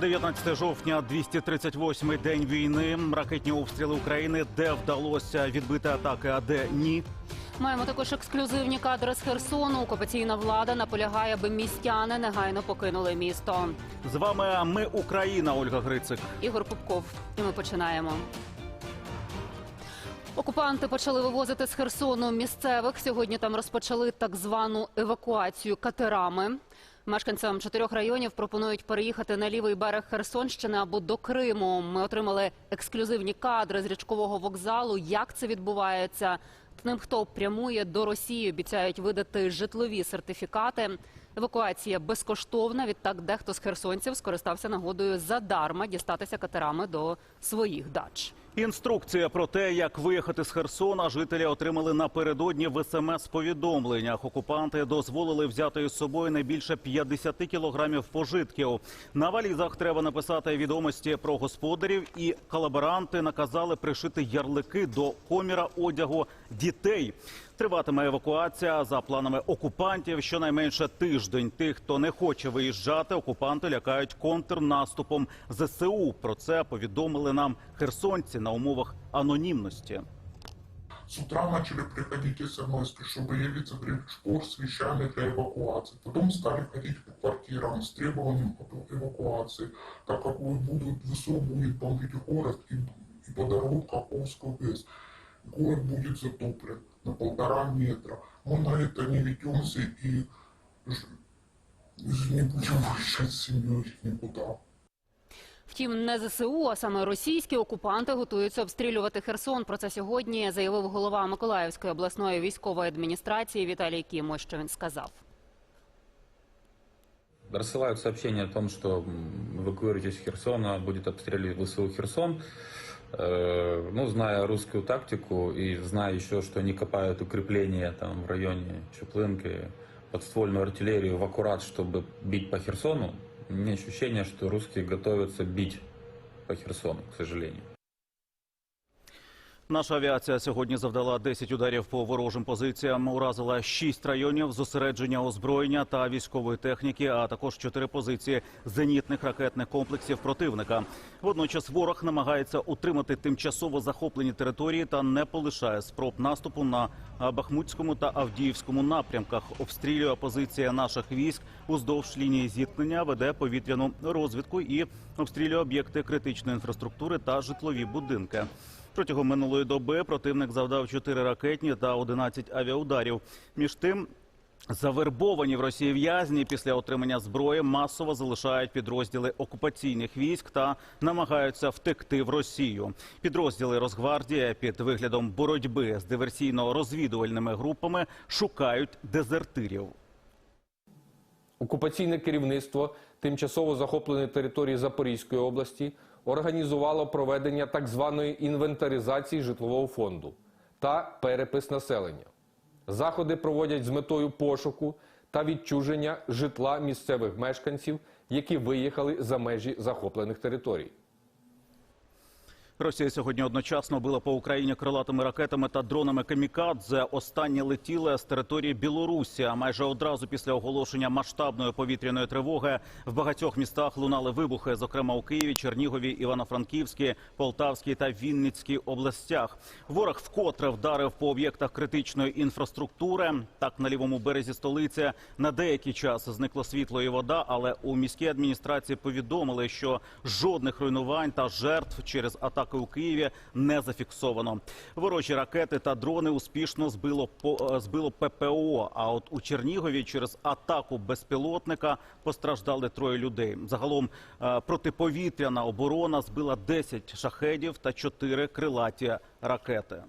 19 жовтня, 238-й день війни. Ракетні обстріли України, де вдалося відбити атаки, а де ні. Маємо також ексклюзивні кадри з Херсону. Окупаційна влада наполягає, аби містяни негайно покинули місто. З вами ми Україна, Ольга Грицик. Ігор Пупков. І ми починаємо. Окупанти почали вивозити з Херсону місцевих. Сьогодні там розпочали так звану евакуацію катерами. Мешканцям чотирьох районів пропонують переїхати на лівий берег Херсонщини або до Криму. Ми отримали ексклюзивні кадри з річкового вокзалу. Як це відбувається? Тим, хто прямує до Росії, обіцяють видати житлові сертифікати. Евакуація безкоштовна. Відтак, дехто з херсонців скористався нагодою задарма дістатися катерами до своїх дач. Інструкція про те, як виїхати з Херсона, жителі отримали напередодні в смс-повідомленнях. Окупанти дозволили взяти із собою не більше 50 кілограмів пожитків. На валізах треба написати відомості про господарів, і колаборанти наказали пришити ярлики до коміра одягу дітей. Триватиме евакуація за планами окупантів. Щонайменше тиждень тих, хто не хоче виїжджати, окупанти лякають контрнаступом ЗСУ. Про це повідомили нам херсонці на умовах анонімності. С утра начали приходить смс, чтобы явиться в Гребешков с вещами для эвакуации. Потом стали ходить по квартирам с требованием об эвакуации, так как вы будут, ВСУ будет бомбить город и, и по дорогу Каховскую ГЭС. Город будет затоплен на полтора метра. Мы на это не ведемся и ж- не будем выезжать с семьей никуда. Втім, не ЗСУ, а саме російські окупанти готуються обстрілювати Херсон. Про це сьогодні заявив голова Миколаївської обласної військової адміністрації Віталій Кім. Ось що він сказав. Рассылают сообщение о том, что м, эвакуируйтесь из Херсона, будет обстреливать ВСУ Херсон. Э, Ну, зная русскую тактику и зная еще, что они копают укрепления там в районе Чуплынки, подствольную артиллерию в аккурат, чтобы бить по Херсону, у меня ощущение, что русские готовятся бить по Херсону, к сожалению. Наша авіація сьогодні завдала 10 ударів по ворожим позиціям. Уразила 6 районів зосередження озброєння та військової техніки, а також 4 позиції зенітних ракетних комплексів противника. Водночас ворог намагається утримати тимчасово захоплені території та не полишає спроб наступу на Бахмутському та Авдіївському напрямках. Обстрілює позиція наших військ уздовж лінії зіткнення, веде повітряну розвідку і обстрілює об'єкти критичної інфраструктури та житлові будинки. Протягом минулої доби противник завдав 4 ракетні та 11 авіаударів. Між тим, завербовані в Росії в'язні після отримання зброї масово залишають підрозділи окупаційних військ та намагаються втекти в Росію. Підрозділи Росгвардія під виглядом боротьби з диверсійно-розвідувальними групами шукають дезертирів. Окупаційне керівництво тимчасово захопленої території Запорізької області організувало проведення так званої інвентаризації житлового фонду та перепис населення. Заходи проводять з метою пошуку та відчуження житла місцевих мешканців, які виїхали за межі захоплених територій. Росія сьогодні одночасно била по Україні крилатими ракетами та дронами камікадзе. Останні летіли з території Білорусі. А майже одразу після оголошення масштабної повітряної тривоги в багатьох містах лунали вибухи, зокрема у Києві, Чернігові, Івано-Франківській, Полтавській та Вінницькій областях. Ворог вкотре вдарив по об'єктах критичної інфраструктури. Так на лівому березі столиці на деякий час зникло світло і вода, але у міській адміністрації повідомили, що жодних руйнувань та жертв через атаки у Києві не зафіксовано. Ворожі ракети та дрони успішно збило е, збило ППО. А от у Чернігові через атаку безпілотника постраждали троє людей. Загалом е, протиповітряна оборона збила 10 шахедів та 4 крилаті ракети.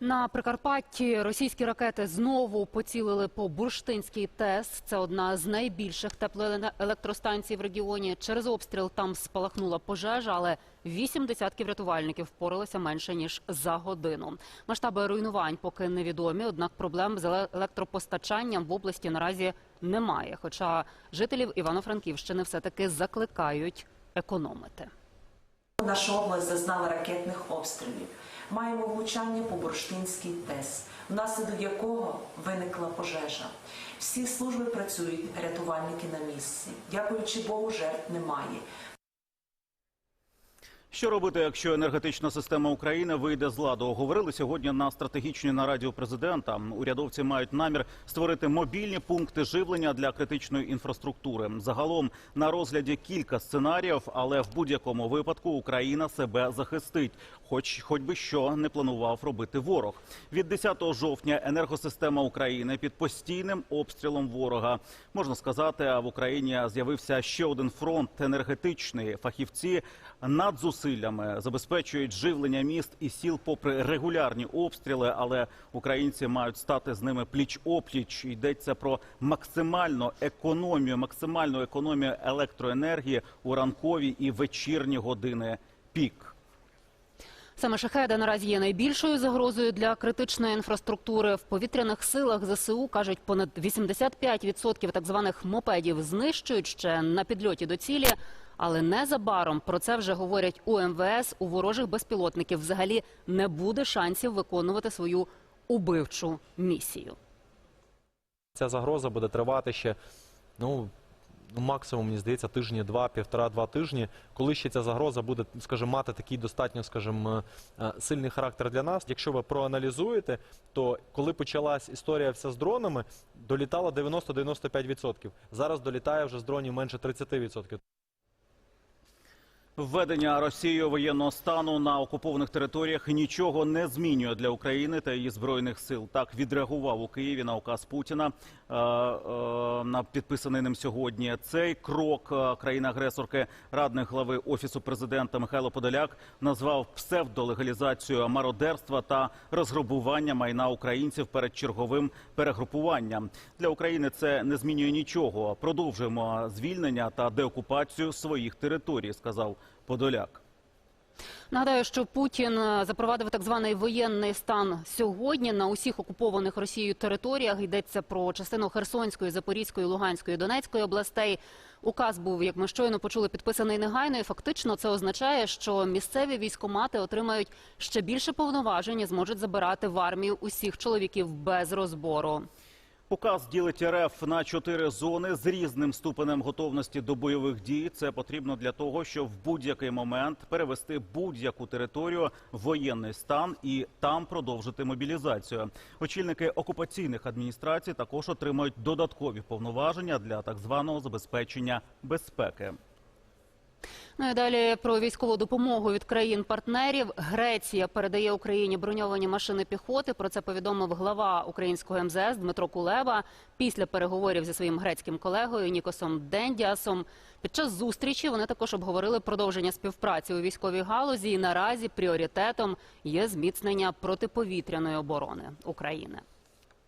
На Прикарпатті російські ракети знову поцілили по Бурштинській ТЕС. Це одна з найбільших теплоелектростанцій в регіоні. Через обстріл там спалахнула пожежа, але вісім десятків рятувальників впоралися менше ніж за годину. Масштаби руйнувань поки невідомі. Однак проблем з електропостачанням в області наразі немає. Хоча жителів Івано-Франківщини все таки закликають економити. Наша область зазнала ракетних обстрілів. Маємо влучання по Бурштинській ТЕС, внаслідок якого виникла пожежа. Всі служби працюють, рятувальники на місці. Дякуючи Богу, жертв немає. Що робити, якщо енергетична система України вийде з ладу? Говорили сьогодні на стратегічній нараді у президента. Урядовці мають намір створити мобільні пункти живлення для критичної інфраструктури. Загалом на розгляді кілька сценаріїв, але в будь-якому випадку Україна себе захистить, хоч хоч би що не планував робити ворог. Від 10 жовтня енергосистема України під постійним обстрілом ворога. Можна сказати, в Україні з'явився ще один фронт енергетичний. Фахівці над зусиллями забезпечують живлення міст і сіл попри регулярні обстріли, але українці мають стати з ними пліч опліч. Йдеться про максимальну економію, максимальну економію електроенергії у ранкові і вечірні години пік. Саме шахеди наразі є найбільшою загрозою для критичної інфраструктури. В повітряних силах ЗСУ кажуть, понад 85% так званих мопедів знищують ще на підльоті до цілі. Але незабаром про це вже говорять у МВС. У ворожих безпілотників взагалі не буде шансів виконувати свою убивчу місію. Ця загроза буде тривати ще ну, ну, максимум, мені здається, тижні два, півтора-два тижні, коли ще ця загроза буде, скажімо, мати такий достатньо, скажімо, е, сильний характер для нас. Якщо ви проаналізуєте, то коли почалась історія вся з дронами, долітало 90-95%. Зараз долітає вже з дронів менше 30%. Введення Росією воєнного стану на окупованих територіях нічого не змінює для України та її збройних сил. Так відреагував у Києві на указ Путіна е, е, на підписаний ним сьогодні. Цей крок е, країни-агресорки радник глави офісу президента Михайло Подоляк назвав псевдолегалізацією мародерства та розграбування майна українців перед черговим перегрупуванням. Для України це не змінює нічого. Продовжуємо звільнення та деокупацію своїх територій, сказав Подоляк. Нагадаю, що Путін е, запровадив так званий воєнний стан сьогодні на усіх окупованих Росією територіях. Йдеться про частину Херсонської, Запорізької, Луганської, Донецької областей. Указ був, як ми щойно почули, підписаний негайно. І фактично це означає, що місцеві військомати отримають ще більше повноважень і зможуть забирати в армію усіх чоловіків без розбору. Указ ділить РФ на чотири зони з різним ступенем готовності до бойових дій. Це потрібно для того, щоб в будь-який момент перевести будь-яку територію в воєнний стан і там продовжити мобілізацію. Очільники окупаційних адміністрацій також отримають додаткові повноваження для так званого забезпечення безпеки. Ну і далі про військову допомогу від країн-партнерів. Греція передає Україні броньовані машини піхоти. Про це повідомив глава українського МЗС Дмитро Кулеба після переговорів зі своїм грецьким колегою Нікосом Дендіасом. Під час зустрічі вони також обговорили продовження співпраці у військовій галузі. І наразі пріоритетом є зміцнення протиповітряної оборони України.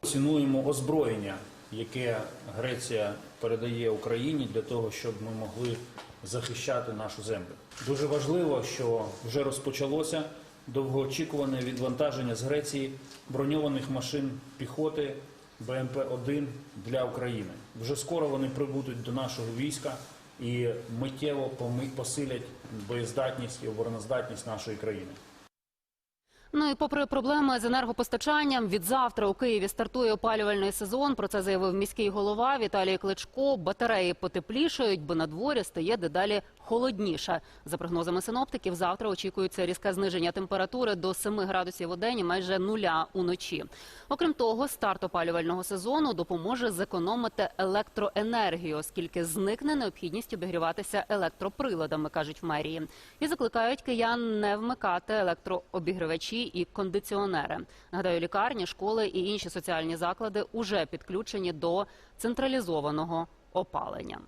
Цінуємо озброєння, яке Греція передає Україні для того, щоб ми могли захищати нашу землю. Дуже важливо, що вже розпочалося довгоочікуване відвантаження з Греції броньованих машин піхоти БМП-1 для України. Вже скоро вони прибудуть до нашого війська і миттєво посилять боєздатність і обороноздатність нашої країни. Ну і попри проблеми з енергопостачанням, від завтра у Києві стартує опалювальний сезон. Про це заявив міський голова Віталій Кличко. Батареї потеплішають, бо на дворі стає дедалі холодніше. За прогнозами синоптиків, завтра очікується різке зниження температури до 7 градусів у день і майже нуля уночі. Окрім того, старт опалювального сезону допоможе зекономити електроенергію, оскільки зникне необхідність обігріватися електроприладами, кажуть в мерії, і закликають киян не вмикати електрообігрівачі і кондиціонери. Нагадаю, лікарні, школи і інші соціальні заклади уже підключені до централізованого опалення.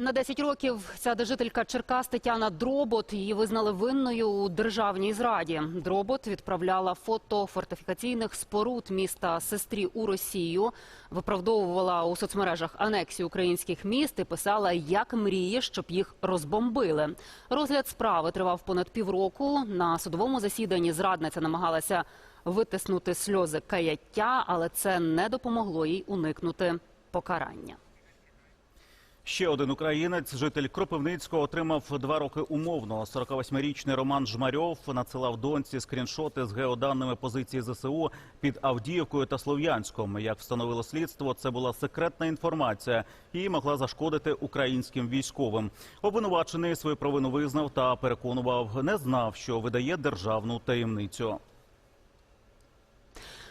На 10 років ця дежителька Черкас Тетяна Дробот її визнали винною у державній зраді. Дробот відправляла фото фортифікаційних споруд міста сестрі у Росію, виправдовувала у соцмережах анексію українських міст і писала, як мріє, щоб їх розбомбили. Розгляд справи тривав понад півроку. На судовому засіданні зрадниця намагалася витиснути сльози каяття, але це не допомогло їй уникнути покарання. Ще один українець, житель Кропивницького, отримав два роки умовно. 48-річний Роман Жмарьов надсилав доньці скріншоти з геоданими позиції ЗСУ під Авдіївкою та Слов'янськом. Як встановило слідство, це була секретна інформація і могла зашкодити українським військовим. Обвинувачений свою провину визнав та переконував, не знав, що видає державну таємницю.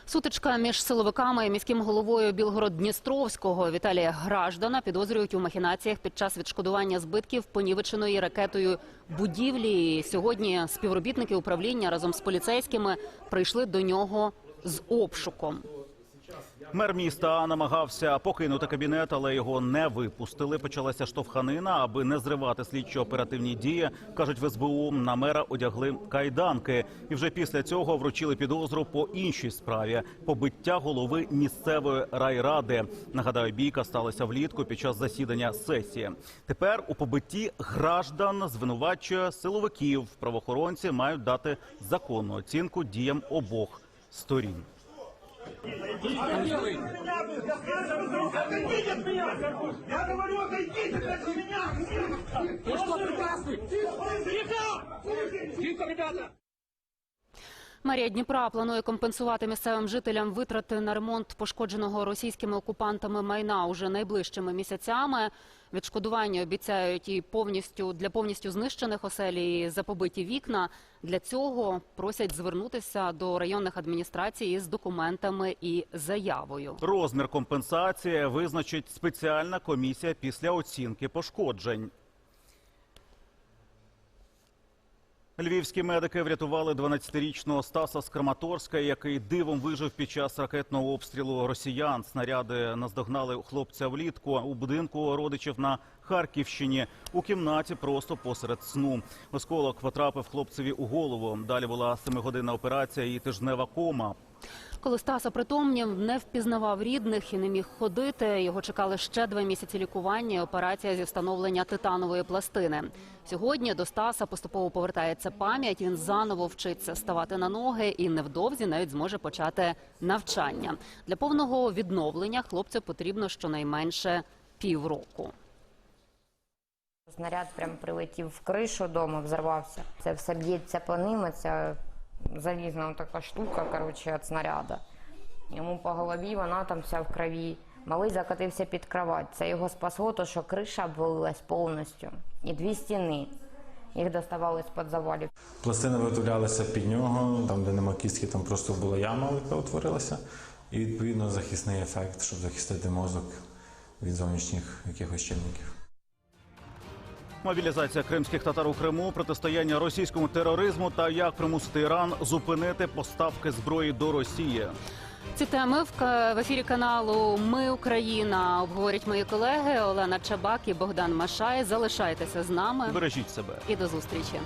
Сутичка між силовиками і міським головою Білгород-Дністровського Віталія Граждана підозрюють у махінаціях під час відшкодування збитків понівеченої ракетою будівлі. І Сьогодні співробітники управління разом з поліцейськими прийшли до нього з обшуком. Мер міста намагався покинути кабінет, але його не випустили. Почалася штовханина, аби не зривати слідчо-оперативні дії. кажуть в СБУ, на мера одягли кайданки, і вже після цього вручили підозру по іншій справі побиття голови місцевої райради. Нагадаю, бійка сталася влітку під час засідання сесії. Тепер у побитті граждан звинувачує силовиків. Правоохоронці мають дати законну оцінку діям обох сторін. Я говорю, отойдите от меня! Ты что, прекрасный? Тихо! Тихо, ребята! Мерія Дніпра планує компенсувати місцевим жителям витрати на ремонт пошкодженого російськими окупантами майна уже найближчими місяцями. Відшкодування обіцяють і повністю для повністю знищених оселі і за вікна. Для цього просять звернутися до районних адміністрацій з документами і заявою. Розмір компенсації визначить спеціальна комісія після оцінки пошкоджень. Львівські медики врятували 12-річного Стаса з Краматорська, який дивом вижив під час ракетного обстрілу росіян. Снаряди наздогнали хлопця влітку у будинку родичів на Харківщині. У кімнаті просто посеред сну. Осколок потрапив хлопцеві у голову. Далі була семигодинна операція і тижнева кома. Коли Стас опритомнів, не впізнавав рідних і не міг ходити. Його чекали ще два місяці лікування і операція зі встановлення титанової пластини. Сьогодні до Стаса поступово повертається пам'ять. Він заново вчиться ставати на ноги і невдовзі навіть зможе почати навчання. Для повного відновлення хлопцю потрібно щонайменше півроку. Снаряд прям прилетів в кришу дому, взорвався. Це все б'ється по ним, ця залізна така штука, коротше, від снаряда. Йому по голові, вона там вся в крові. Малий закотився під кровать. Це його спасло, то що криша обвалилась повністю. І дві стіни. Їх доставали з-під завалів. Пластини виготовлялися під нього, там, де нема кістки, там просто була яма, яка утворилася. І відповідно захисний ефект, щоб захистити мозок від зовнішніх якихось чинників. Мобілізація кримських татар у Криму, протистояння російському тероризму та як примусити Іран зупинити поставки зброї до Росії. Ці теми в в ефірі каналу Ми Україна обговорять мої колеги Олена Чабак і Богдан Машай. Залишайтеся з нами Бережіть себе. і до зустрічі.